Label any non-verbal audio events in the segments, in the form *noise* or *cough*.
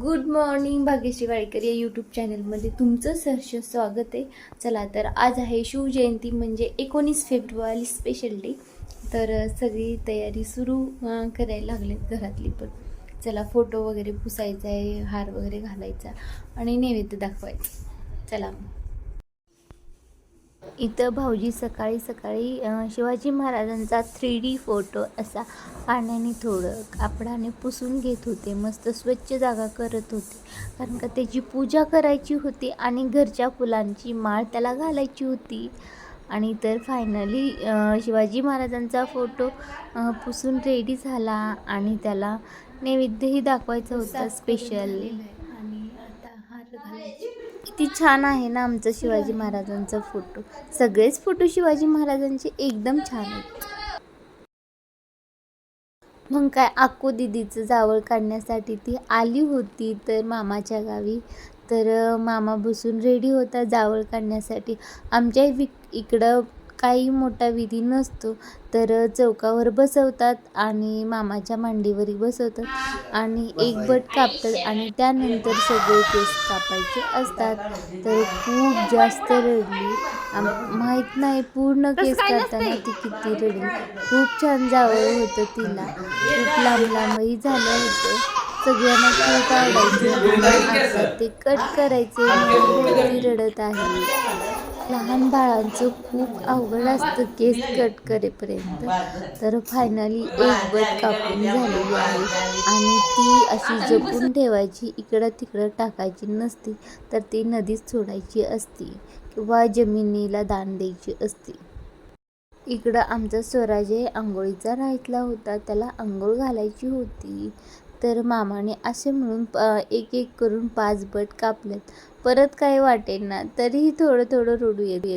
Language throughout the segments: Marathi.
गुड मॉर्निंग भाग्यश्री वाळेकर या यूट्यूब चॅनलमध्ये तुमचं सहर्ष स्वागत आहे. चला तर आज आहे शिवजयंती म्हणजे एकोणीस फेब्रुवारी स्पेशल डे तर सगळी तयारी सुरू करायला लागले घरातली पण. चला फोटो वगैरे पुसायचा आहे हार वगैरे घालायचा आणि नैवेद्य दाखवायचा. चला मग. इथं भाऊजी सकाळी सकाळी शिवाजी महाराजांचा थ्री डी फोटो असा पाण्याने थोडं कापडाने पुसून घेत होते. मस्त स्वच्छ जागा करत होते. कारण का त्याची पूजा करायची होती आणि घरच्या फुलांची माळ त्याला घालायची होती. आणि तर फायनली शिवाजी महाराजांचा फोटो पुसून रेडी झाला आणि त्याला नैवेद्यही दाखवायचा होता स्पेशल आणि आता हार घालायचे किती छान आहे ना आमचं शिवाजी महाराजांचा फोटो. सगळेच फोटो शिवाजी महाराजांचे एकदम छान आहेत. मग काय आक्को दिदीचं जावळ काढण्यासाठी ती आली होती तर मामाच्या गावी. तर मामा बसून रेडी होता जावळ काढण्यासाठी. आमच्या इकडं काही मोठा विधी नसतो. तर चौकावर बसवतात आणि मामाच्या मांडीवरही बसवतात. आणि एक बट कापतात आणि त्यानंतर सगळे केस कापायचे असतात. तर खूप जास्त रडली. आम- माहीत नाही पूर्ण केस काढताना ती किती रडली. खूप छान जावळ होतं तिला. खूप लांब लांबही झालं होतं. सगळ्यांना खूप आवडायचं. आता ते कट करायचे रडत आहे. लहान बाळांचं खूप अवघड असतं केस कट करेपर्यंत. तर फायनली एक बट कापून झालेली आहे. आणि ती अशी जपून ठेवायची इकडं तिकडं टाकायची नसती तर ती नदीत सोडायची असती किंवा जमिनीला दान द्यायची असती. इकडं आमचा स्वराजय आंघोळीचा राहितला होता. त्याला आंघोळ घालायची होती. तर मामाने असे म्हणून एक एक करून पाच बट कापलेत. परत काही वाटेल ना तरीही थोडं थोडं रडू येते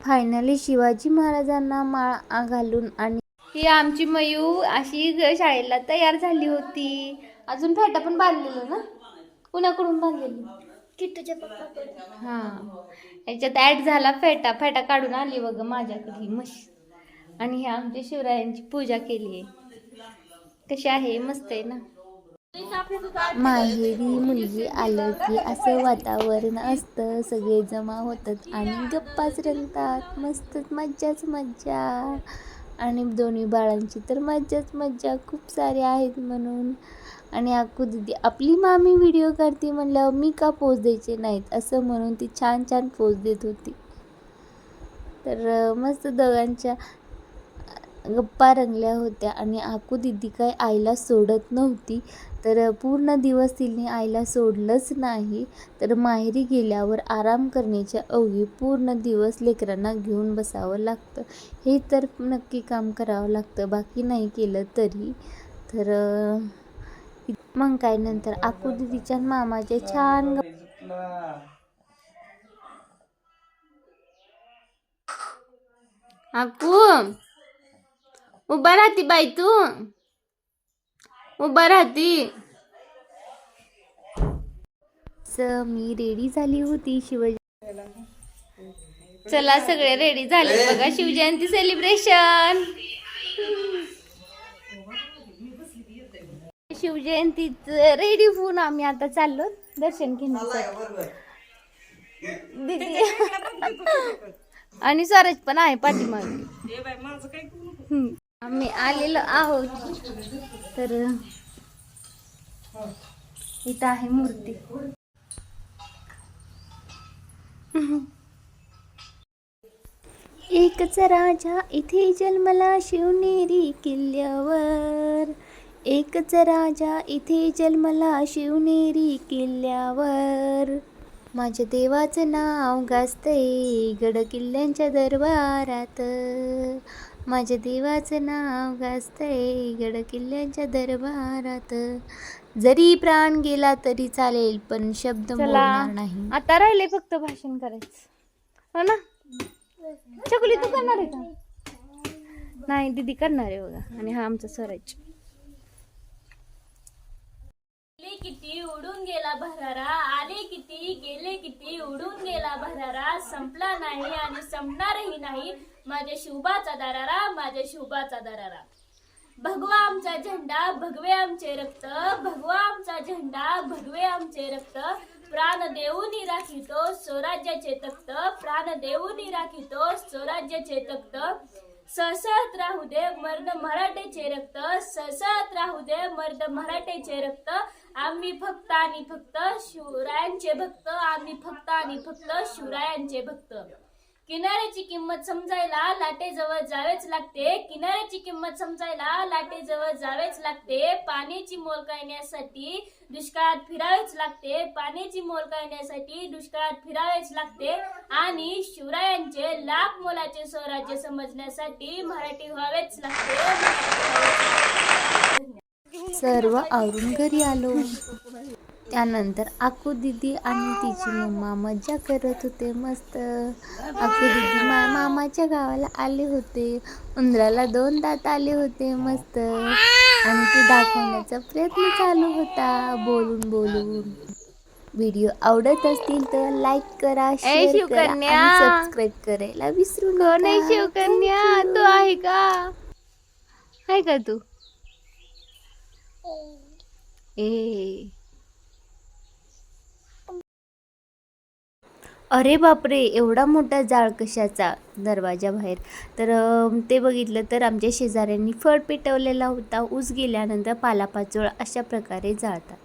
फायनली शिवाजी महाराजांना माळ आ- घालून आणि ही आमची मयू अशी शाळेला तयार झाली होती. अजून फेटा पण बांधलेलो ना? कुणाकडून बांधलेली? किट्टूच्या पप्पा हा. याच्यात ऍड झाला फेटा. फेटा काढून आली बघ माझ्याकडे ही म्हशी आणि ह्या आमच्या शिवरायांची पूजा केली आहे. कशी आहे? मस्त आहे ना? माहेरी मुलगी आलं की असं वातावरण असतं सगळे जमा होतात आणि गप्पाच रंगतात मस्तच मज्जाच मज्जा. आणि दोन्ही बाळांची तर मज्जाच मज्जा खूप सारे आहेत म्हणून. आणि अक्कू दिदी आपली मामी व्हिडिओ काढते म्हणल्यावर मी का पोज द्यायचे नाहीत असं म्हणून ती छान छान पोज देत होती. तर मस्त दोघांच्या गप्पा रंगल्या होत्या आणि आकू दिदी काय आईला सोडत नव्हती. तर पूर्ण दिवस तिने आईला सोडलंच नाही. तर माहेरी गेल्यावर आराम करण्याच्या अवघी पूर्ण दिवस लेकरांना घेऊन बसावं लागतं. हे तर नक्की काम करावं लागतं बाकी नाही केलं तरी. तर मग काय नंतर? आकू दिदीच्या मामाचे छान गप्पा. आकू! उभा राहती बाई तू. उभा राहती मी रेडी झाली होती शिवाजी चला सगळे रेडी झाले. बघा शिवजयंती सेलिब्रेशन शिवजयंतीच रेडी होऊन आम्ही आता चाललो दर्शन घेण्यासाठी. *laughs* आणि स्वराज पण आहे पाठीमागे. आम्ही आलेलो आहोत. तर इथं आहे मूर्ती. एकच राजा इथे जन्मला शिवनेरी किल्ल्यावर. एकच राजा इथे जन्मला शिवनेरी किल्ल्यावर. माझ्या देवाचं नाव गाजतंय गड किल्ल्यांच्या दरबारात. माझ्या देवाचं नाव गाजतंय गड किल्ल्यांच्या दरबारात. जरी प्राण गेला तरी चालेल पण शब्द बोलणार नाही. आता राहिले फक्त भाषण करायचं. हो ना? चकुली तू करणार आहे का? नाही दीदी करणार आहे बघा. आणि हा आमचा स्वराज आले किती उडून गेला भरारा? आले किती गेले किती उडून गेला भरारा? संपला नाही आणि संपणारही नाही. माझ्या शुभाचा दरारा माझ्या शुभाचा दरारा. भगवा आमचा झेंडा भगवे आमचे रक्त. भगवा आमचा झेंडा भगवे आमचे रक्त. प्राण देऊन राखितो स्वराज्याचे तख्त. प्राण देऊन राखितो स्वराज्याचे तख्त. ससत राहू दे मर्द मराठेचे रक्त. ससत राहू दे मर्द मराठेचे रक्त. आम्ही फक्त आणि फक्त शिवरायांचे भक्त आम्ही फक्त आणि फक्त शिवरायांचे भक्त. किनाऱ्याची किंमत समजायला लाटेजवळ जावेच लागते. किनाऱ्याची किंमत समजायला लाटेजवळ जावेच लागते. पाण्याची मोल काढण्यासाठी दुष्काळात फिरावेच लागते. पाण्याची मोल काढण्यासाठी दुष्काळात फिरावेच लागते. आणि शिवरायांचे लाख मोलाचे स्वराज्य समजण्यासाठी मराठी व्हावेच लागते. सर्व आवरून घरी आलो. त्यानंतर आकू दिदी आणि तिची मम्मा मज्जा करत होते मस्त. आकू दिदी मा मामाच्या गावाला आले होते. उंदराला दोन दात आले होते मस्त. आणि ते दाखवण्याचा प्रयत्न चालू होता. बोलून बोलून. व्हिडिओ आवडत असतील तर लाईक करा शेअर करा. आणि सबस्क्राईब करायला विसरू आहे नका. शिवकन्या तू आहे का? आहे का तू? ए. अरे बापरे एवढा मोठा जाळ कशाचा? दरवाजा बाहेर. तर ते बघितलं तर आमच्या शेजाऱ्यांनी फळ पेटवलेला होता. ऊस गेल्यानंतर पालापाचोळा अशा प्रकारे जाळतात.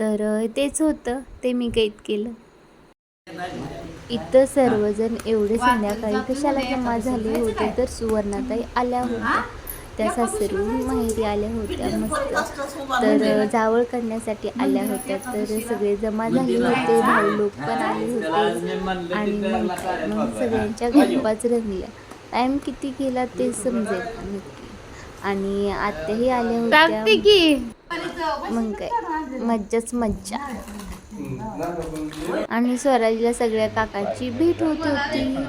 तर तेच होतं. ते मी कैद केलं. इथं सर्वजण एवढे संध्याकाळी कशाला जमा झाले होते तर सुवर्णाताई आल्या होत्या. त्या सासरी माहेरी आल्या होत्या मस्त. तर जावळ करण्यासाठी आल्या होत्या. तर सगळे जमा झाले होते भाऊ लोक पण आले होते. आणि मग सगळ्यांच्या गप्पाच रंगल्या. टाइम किती गेला ते समजेल आणि आत्याही आल्या होत्या. की. मग काय? मज्जाच मज्जा. आणि स्वराजला सगळ्या काकांची भेट होत होती.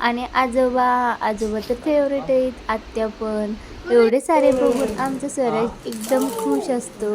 आणि आजोबा आजोबा तर फेवरेट आहेत आत्या पण. एवढे सारे बघून आमचा स्वराज एकदम खुश असतो.